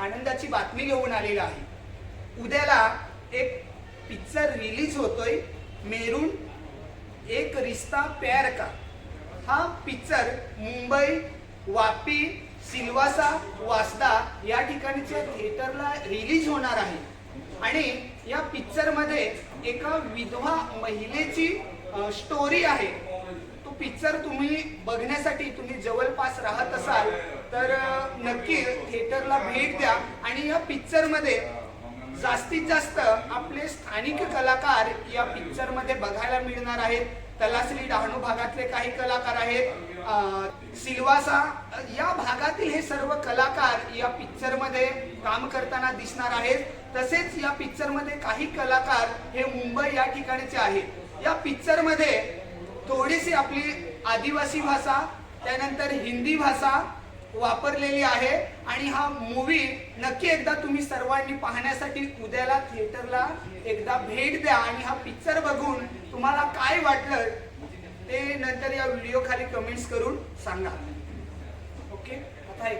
आनंदाची बातमी घेऊन आलेला आहे. उद्याला एक पिक्चर रिलीज होतोय. मेरून एक रिश्ता प्यार का? हा पिक्चर मुंबई वापी सिल्वासा वासदा या ठिकाणीच्या थिएटरला रिलीज होणार आहे. आणि या पिक्चरमध्ये एका विधवा महिलेची स्टोरी आहे. तो पिक्चर तुम्ही बघण्यासाठी तुम्ही जवळपास राहत असाल. तर नक्की थिएटरला भेट द्या आणि या पिक्चरमध्ये जास्तीत जास्त आपले स्थानिक कलाकार या पिक्चरमध्ये बघायला मिळणार आहेत. तलासरी डहाणू भागातले काही कलाकार आहेत. सिल्वासा या भागातील हे सर्व कलाकार या पिक्चरमध्ये काम करताना दिसणार आहेत. तसेच या पिक्चरमध्ये काही कलाकार हे मुंबई या ठिकाणीचे आहेत. या पिक्चरमध्ये थोडीशी आपली आदिवासी भाषा त्यानंतर हिंदी भाषा वापरलेली आहे. आणि हा मूवी नक्की एकदा तुम्ही सर्वांनी पाहण्यासाठी उद्याला थिएटरला एकदा भेट द्या आणि हा पिक्चर बघून तुम्हाला काय वाटलं ते नंतर या व्हिडिओ खाली कमेंट्स करून सांगा. ओके आता